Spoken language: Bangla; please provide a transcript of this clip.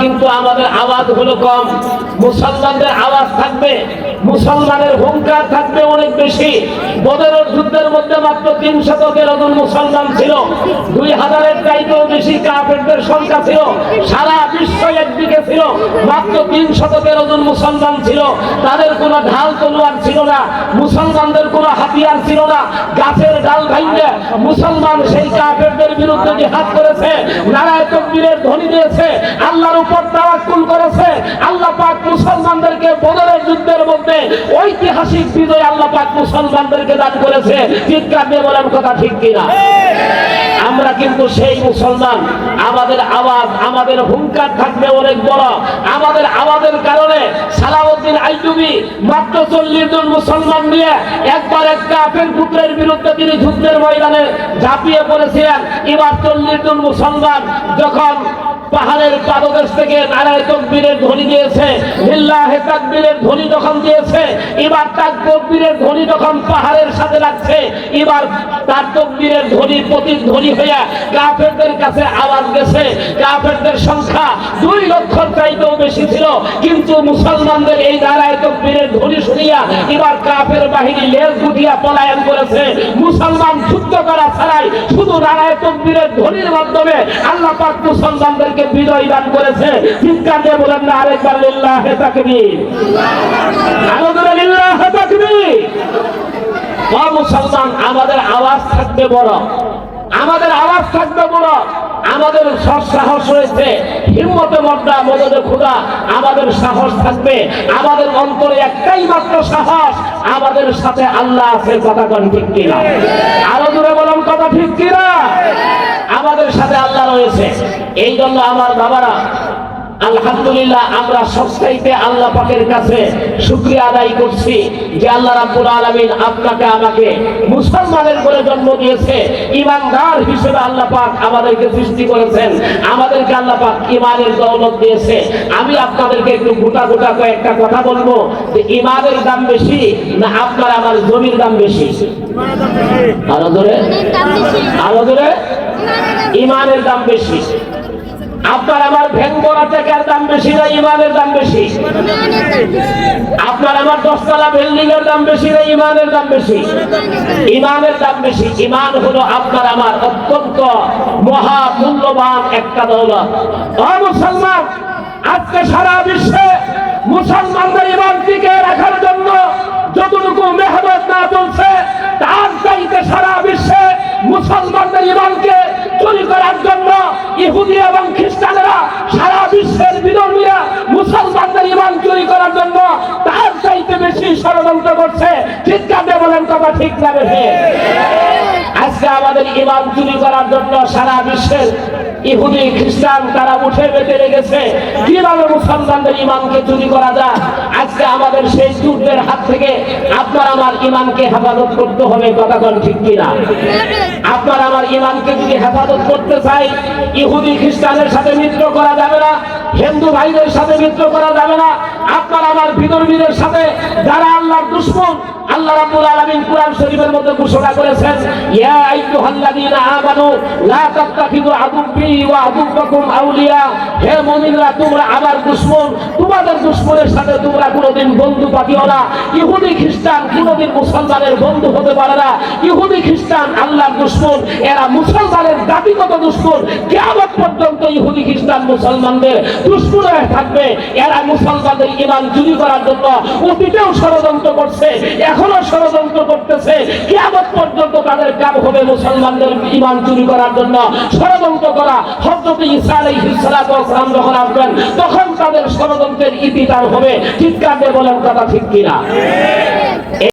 কিন্তু আমাদের আওয়াজ হলো কম। মুসলমানদের আওয়াজ থাকবে, মুসলমানের হুঙ্কার থাকবে অনেক বেশি। বদরের যুদ্ধের মধ্যে মাত্র তিন শতকের জন মুসলমান ছিল। দুই হাজারের চাইতেও বেশি কাফেরদের সংখ্যা ছিল। সারা বিশ্ব একদিকে ছিল। মাত্র তিন শতকের জন মুসলমান ছিল। তাদের কোনো ঢাল তলোয়ার ছিল না। মুসলমানদের কোনো হাতিয়ার ছিল না। গাছের ডাল ভাঙবে মুসলমান সেই কাফেরদের বিরুদ্ধে জিহাদ করেছে, নারায় তকবীরের ধ্বনি দিয়েছে, আল্লাহর উপর তাওয়াক্কুল করেছে। আল্লাহ পাক মুসলমানদেরকে বদরের যুদ্ধের মধ্যে ঐতিহাসিক বিজয় আল্লাহ পাক মুসলমানদেরকে দান করেছে। চিৎকার দিয়ে বলেন কথা ঠিক কিনা? আমরা কিন্তু সেই মুসলমান। আমাদের আওয়াজ, আমাদের হুঙ্কার থাকবে অনেক বড়। আমাদের আওয়াজের কারণে সালাউদ্দিন আইয়ুবি মাত্র চল্লিশ জন মুসলমান নিয়ে একবার এক কাফের পুত্রের বিরুদ্ধে তিনি যুদ্ধের ময়দানে ঝাঁপিয়ে পড়েছিলেন। এবার চল্লিশ জন মুসলমান যখন পাহাড়ের পাদদেশ থেকে নারায় তকবীরের ধ্বনি দিয়েছে। লিল্লাহে তাকবীরের ধ্বনি যখন দিয়েছে, এবার তার তকবীরের ধ্বনি যখন পাহাড়ের সাথে লাগছে, এবার তার তকবীরের ধ্বনি প্রতিধ্বনি হয়ে কাফেরদের কাছে আওয়াজ গেছে। কাফেরদের সংখ্যা দুই লক্ষ চাইতেও বেশি ছিল, কিন্তু মুসলমানদের এই নারায় তকবীরের ধ্বনি শুনিয়া এবার কাফের বাহিনী লেজ গুটিয়া পলায়ন করেছে। মুসলমান যুদ্ধ করা ছাড়াই শুধু নারায় তকবীরের ধ্বনির মাধ্যমে আল্লাহ পাক মুসলমানদেরকে বিজয় দান করেছে। চিৎকার দিয়ে বলেন, না আরেকবার লিল্লাহে লিল্লাহে তাকবীর। মুসলমান, আমাদের আওয়াজ থাকবে বড়। আমাদের আওয়াজ থাকবে বড়। আমাদের সৎ সাহস রয়েছে। হিম্মতে মদ্দা মদদে খুদা, আমাদের সাহস থাকবে। আমাদের অন্তরে একটাই মাত্র সাহস, আমাদের সাথে আল্লাহ আছে, কথা কোন ঠিক কিনা? আরও দূরে বলুন কথা ঠিক কিনা আমাদের সাথে আল্লাহ রয়েছে এই জন্য আমার বাবারা আলহামদুলিল্লাহ আমরা সবচাইতে আল্লাহ পাকের কাছে শুক্রিয়া আদায় করছি যে আল্লাহ রাব্বুল আলামিন আপনাকে আমাকে মুসলমানের করে জন্ম দিয়েছে ইমানদার হিসেবে আল্লাহ পাক আমাদেরকে সৃষ্টি করেছেন আমাদেরকে আল্লাহ পাক ইমানের দৌলত দিয়েছে। আমি আপনাদেরকে একটু গোটা গোটা কয়েকটা কথা বলব যে ইমানের দাম বেশি না আপনার আমার জমির দাম বেশি? আরও ধরে আরও ধরে ইমানের দাম বেশি। আপনার আমার ভেঙ্গরা টাকার দাম বেশি না, ইমানের দাম বেশি? আপনার আমার দশতলা বিল্ডিং এর দাম বেশি না, ইমানের দাম বেশি? ইমানের দাম বেশি। ইমান হলো আপনার আমার অত্যন্ত মহা মূল্যবান একটা দৌলত। মুসলমান, আজকে সারা বিশ্বে মুসলমানদের ইমান টিকে রাখার জন্য যতটুকু বিশ্বের বিধর্মীরা মুসলমানদের ইমান চুরি করার জন্য তার চাইতে বেশি ষড়যন্ত্র করছে। চিৎকার দিয়ে বলেন কথা ঠিক না বেশি আজকে আমাদের ইমান চুরি করার জন্য সারা বিশ্বের ইহুদি, খ্রিস্টান তারা উঠে বেঁধে লেগেছে কীভাবে মুসলমানদের ইমানকে চুরি করা যায়? আজকে আমাদের সেই চুরদের হাত থেকে আপনার আমার ইমানকে হেফাজত করতে হবে, কথা কোন ঠিক কিনা? ইমানকে যদি হেফাজত করতে চাই, ইহুদি খ্রিস্টানের সাথে মিত্র করা যাবে না, হিন্দু ভাইদের সাথে মিত্র করা যাবে না বিদর্মীদের সাথে যারা আল্লাহর দুশ্মন, আল্লাহ রাব্বুল আলামিন কোরআন শরীফের মধ্যে ঘোষণা করেছেন, ইয়া আইয়ুহাল্লাযীনা আমানু লা তাত্তাখিযু আদুব্বি ওয়া আদুব্বাকুম আউলিয়া। হে মুমিনরা, তোমরা আমার দুশমন, তোমাদের দুশমনের সাথে তোমরা কোনোদিন বন্ধু পাকিও না। ইহুদি খ্রিস্টান কোনোদিন মুসলমানের বন্ধু হতে পারে না। ইহুদি খ্রিস্টান আল্লাহর দুশমন, এরা মুসলমানের জাতিগত দুশমন। কিয়ামত পর্যন্ত ইহুদি, খ্রিস্টান, মুসলমানদের দুশমন হয়ে থাকবে। এরা মুসলমানদের ইমান চুরি করার জন্য অতীতেও ষড়যন্ত্র করছে এখনও ষড়যন্ত্র করতেছে। কিয়ামত পর্যন্ত তাদের কাম হবে মুসলমানদের ইমান চুরি করার জন্য। ষড়যন্ত্র করা সালাতু ওয়াস সালাম যখন আসবেন, তখন তাদের ষড়যন্ত্রের ইতি তার হবে। চিৎকার দিয়ে বলেন, কথা ঠিক কিনা?